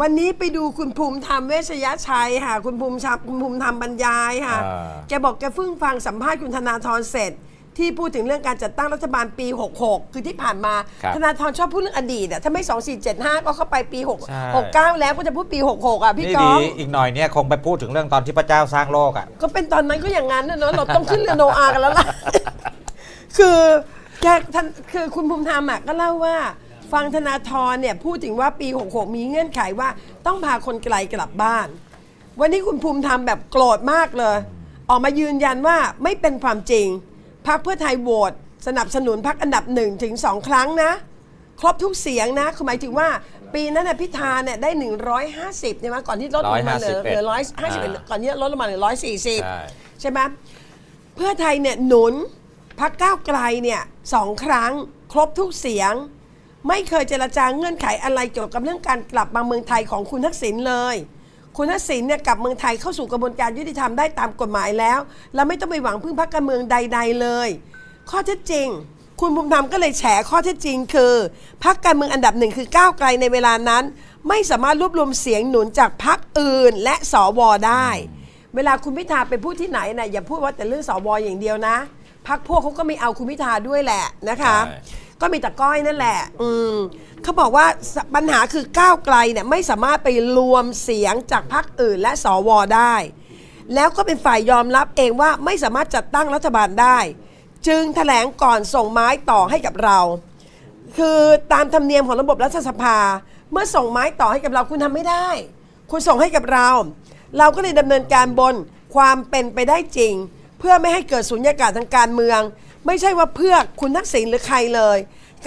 วันนี้ไปดูคุณภูมิธรรมเวชยชัยค่ะ คุณภูมิชับคุณภูมิธรรมบรรยายค่ะอ่า แกบอกแกเพิ่งฟังสัมภาษณ์คุณธนาธรเสร็จ ที่พูดถึงเรื่องการจัดตั้งรัฐบาลปี 66 คือที่ผ่านมา ครับธนาธรชอบพูดเรื่องอดีตอะถ้าไม่ 2475 ก็เข้าไปปีใช่ 6 69 แล้วก็จะพูดปี 66 อะพี่นี่ก้ดีอง อีกหน่อยเนี่ยคงไปพูดถึงเรื่องตอนที่พระเจ้าสร้างโลกอะ ก็เป็นตอนนั้นก็อย่างนั้นนะเนอะเราต้องขึ้นเรือโนอาห์กันแล้วล่ะ คือแกท่านคือคุณภูมิธรรมอะก็เล่าว่า ฟังธนาธรเนี่ยพูดถึงว่าปี 66 มีเงื่อนไขว่าต้องพาคนไกลกลับบ้าน วันนี้คุณภูมิธรรมแบบโกรธมากเลย ออกมายืนยันว่าไม่เป็นความจริงพรรคเพื่อไทยโหวตสนับสนุนพรรคอันดับหนึ่งถึงสองครั้งนะ ครบทุกเสียงนะคือหมายถึงว่าปีนั้นนะพิธาเนี่ยได้ 150ใช่ไหมก่อนที่ลดลงมาเหลือเหลือร้อยห้าสิบอ่าก่อนที่ลดลงมาเหลือร้อยสี่สิบใช่ใช่ไหมเพื่อไทยเนี่ยหนุนพักก้าวไกลเนี่ยสองครั้ง ครบทุกเสียง ไม่เคยเจรจาเงื่อนไขอะไรเกี่ยวกับเรื่องการกลับมาเมืองไทยของคุณทักษิณเลย คุณทักษิณเนี่ยกลับเมืองไทยเข้าสู่กระบวนการยุติธรรมได้ตามกฎหมายแล้ว และไม่ต้องไปหวังพึ่งพรรคการเมืองใด ๆ เลย ข้อเท็จจริง คุณภูมิธรรมก็เลยแฉข้อเท็จจริง คือพรรคการเมืองอันดับหนึ่งคือก้าวไกลในเวลานั้น ไม่สามารถรวบรวมเสียงหนุนจากพรรคอื่น และสวได้ เวลาคุณพิธาไปพูดที่ไหนนะอย่าพูดว่าแต่เรื่องสวอย่างเดียวนะพักพวกเขาก็ไม่เอาคุณพิธาด้วยแหละนะคะ ก็มีแต่ก้อยนั่นแหละ อืมเขาบอกว่าสปัญหาคือก้าวไกลเนี่ยไม่สามารถไปรวมเสียงจากพรรคอื่นและสวได้ แล้วก็เป็นฝ่ายยอมรับเองว่าไม่สามารถจัดตั้งรัฐบาลได้ จึงแถลงก่อนส่งไม้ต่อให้กับเรา คือตามธรรมเนียมของระบบรัฐสภา เมื่อส่งไม้ต่อให้กับเราคุณทำไม่ได้ คุณส่งให้กับเรา เราก็เลยดำเนินการบนความเป็นไปได้จริง เพื่อไม่ให้เกิดสุญญากาศทางการเมือง ไม่ใช่ว่าเพื่อคุณทักษิณหรือใครเลย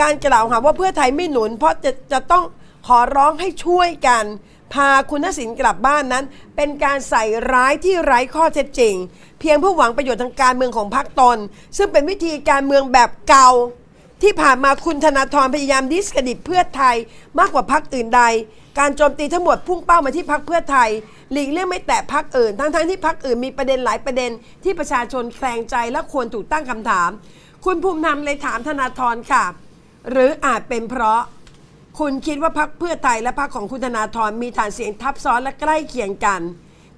การกล่าวหาว่าเพื่อไทยไม่หนุน เพราะจะจะต้องขอร้องให้ช่วยกัน พาคุณทักษิณกลับบ้านนั้น เป็นการใส่ร้ายที่ไร้ข้อเท็จจริง เพียงเพื่อหวังประโยชน์ทางการเมืองของพรรคตน ซึ่งเป็นวิธีการเมืองแบบเก่า ที่ผ่านมาคุณธนาธรพยายามดิสเครดิตเพื่อไทยมากกว่าพรรคอื่นใด การโจมตีทั้งหมดพุ่งเป้ามาที่พรรคเพื่อไทย หลีกเลี่ยงไม่แตะพรรคอื่น ทั้งๆที่พรรคอื่นมีประเด็นหลายประเด็น ที่ประชาชนแคลงใจและควรถูกตั้งคำถาม คุณภูมิธรรมเลยถามธนาธรค่ะ หรืออาจเป็นเพราะ คุณคิดว่าพรรคเพื่อไทยและพรรคของคุณธนาธรมีฐานเสียงทับซ้อนและใกล้เคียงกัน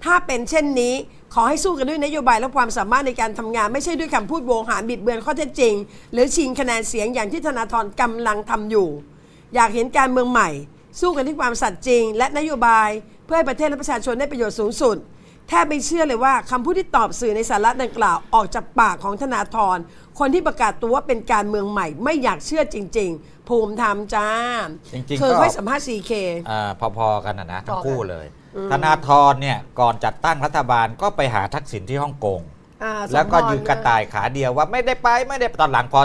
ถ้าเป็นเช่นนี้ ขอให้สู้กันด้วยนโยบายและความสามารถในการทำงาน ไม่ใช่ด้วยคำพูดโวหารบิดเบือนข้อเท็จจริง หรือชิงคะแนนเสียงอย่างที่ธนาธรกำลังทำอยู่ อยากเห็นการเมืองใหม่ สู้กันที่ความสัตย์จริง และนโยบาย เพื่อให้ประเทศและประชาชนได้ประโยชน์สูงสุด แทบไม่เชื่อเลยว่าคำพูดที่ตอบสื่อในสาระดังกล่าวออกจากปากของธนาธรคนที่ประกาศตัวว่าเป็นการเมืองใหม่ไม่อยากเชื่อจริง ๆ ภูมิธรรมจ้าจริงๆเคยก็ ให้สัมภาษณ์ 4K อ่าพอๆกันนะนะทั้งคู่พอกันเลยธนาธรเนี่ยก่อนจัดตั้งรัฐบาลก็ไปหาทักษิณที่ฮ่องกงอ่าแล้วก็สมพรยืนกระต่ายขาเดียวว่าไม่ได้ไปไม่ได้ตอนหลังพอ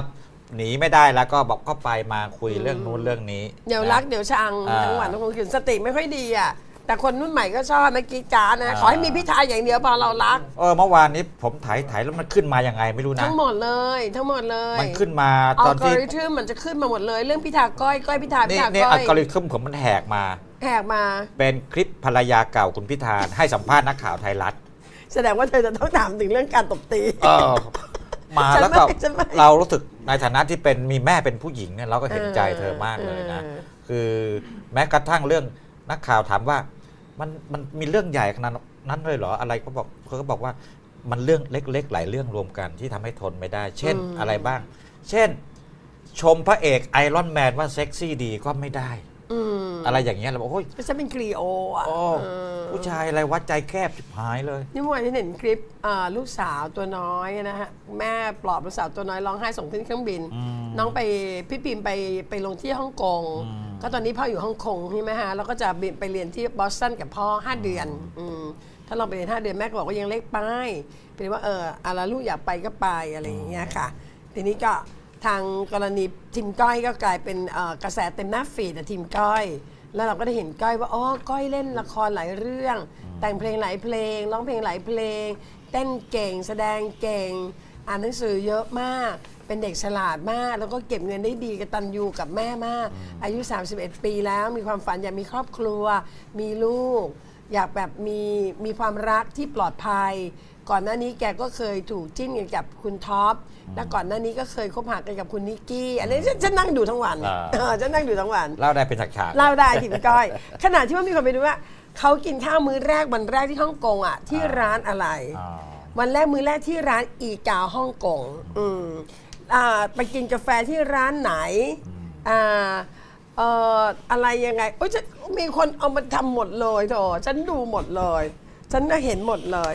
หนีไม่ได้แล้วก็บอกก็ไปมาคุยเรื่องนู้นเรื่องนี้เดี๋ยวนะรักเดี๋ยวชังอ่า ทั้งวันทั้งคืนสติไม่ค่อยดีอะ แต่คนรุ่นใหม่ก็ชอบเมื่อกี้จ้านะอ่าขอให้มีพิธาอย่างเดียวพอเรารัก เออเมื่อวานนี้ผมถ่ายถ่ายแล้วมันขึ้นมายังไงไม่รู้นะ ทั้งหมดเลย ทั้งหมดเลยมันขึ้นมาอัตลอนกอที่ริทึมมันจะขึ้นมาหมดเลย เรื่องพิธาก้อยก้อยพิธาพินี่ธานี่ก้อัอลยกอริทึมผมมันแหกมา แหกมา เป็นคลิปภรรยาเก่าคุณพิธาให้สัมภาษณ์นักข่าวไทยรัฐ แสดงว่าเธอจะต้องถามถึงเรื่องการตบตี เออมาฉันแล้วก็ไม่ฉันไม่เรารู้สึกในฐานะที่เป็นมีแม่เป็นผู้หญิงเนี่ยเราก็เห็นใจเออเธอมากเลยนะ เออ คือแม้กระทั่งเรื่อง นักข่าวถามว่ามันมันมีเรื่องใหญ่ขนาดนั้นเลยเหรออะไรก็บอกเขาก็บอกว่ามันเรื่องเล็ก ๆ หลายเรื่องรวมกันที่ทำให้ทนไม่ได้ เช่นอะไรบ้าง เช่น ชมพระเอกไอรอนแมนว่าเซ็กซี่ดีก็ไม่ได้อืมอะไรอย่างเงี้ยเราบอกโอ้ยก็จะเป็นครีโออะโอ้เออ ผู้ชายอะไรวัดใจแคบชิบหายเลย นี่เมื่อวานที่เห็นคลิปอ่าลูกสาวตัวน้อยนะฮะแม่ปลอบลูกสาวตัวน้อยร้องไห้ส่งขึ้นเครื่องบิน อืมน้องไปพี่ปิมไปไปลงที่ฮ่องกงอืม ก็ตอนนี้พ่ออยู่ฮ่องกงใช่ไหมฮะแล้วก็จะบินไปเรียนที่บอสตันกับพ่อ 5 เดือนอืมถ้าเราไปเรียน5เดือนแม่ก็บอกว่ายังเล็กไปเป็นว่าเอออะไรลูกอยากไปก็ไปอะไรอย่างเงี้ยค่ะ ทีนี้ก็ทางกรณีทีมก้อยก็กลายเป็นเอ่อกระแสเต็มหน้าฟีดอะทีมก้อย แล้วเราก็ได้เห็นก้อยว่าอ๋อก้อยเล่นละครหลายเรื่อง แต่งเพลงหลายเพลง ร้องเพลงหลายเพลง เต้นเก่ง แสดงเก่ง อ่านหนังสือเยอะมาก เป็นเด็กฉลาดมาก แล้วก็เก็บเงินได้ดีกตันยูกับแม่มาก อายุ 31 ปีแล้วมีความฝันอยากมีครอบครัว มีลูก อยากแบบมีมีความรักที่ปลอดภัย ก่อนหน้านี้แกก็เคยถูกจิ้นกันกับคุณท็อปและก่อนหน้านี้ก็เคยคบหากันกับคุณนิกกี้ อันนี้ฉันฉันนั่งดูทั้งวันอ่า เออฉันนั่งดูทั้งวัน เล่าได้เป็นฉากๆ เล่าได้ที่คุณก้อย ขณะที่ว่ามีคนไปดูว่าเขากินข้าวมื้อแรกวันแรกที่ฮ่องกงอะที่อ่า ร้านอะไร อ๋อ วันแรกมื้อแรกที่ร้านอีกาฮ่องกงอืมอ่าไปกินกาแฟที่ร้านไหนอ่าเอ่ออะไรยังไงโอ้ยฉันมีคนเอามาทำหมดเลยโถฉันดูหมดเลย ฉันน่ะเห็นหมดเลย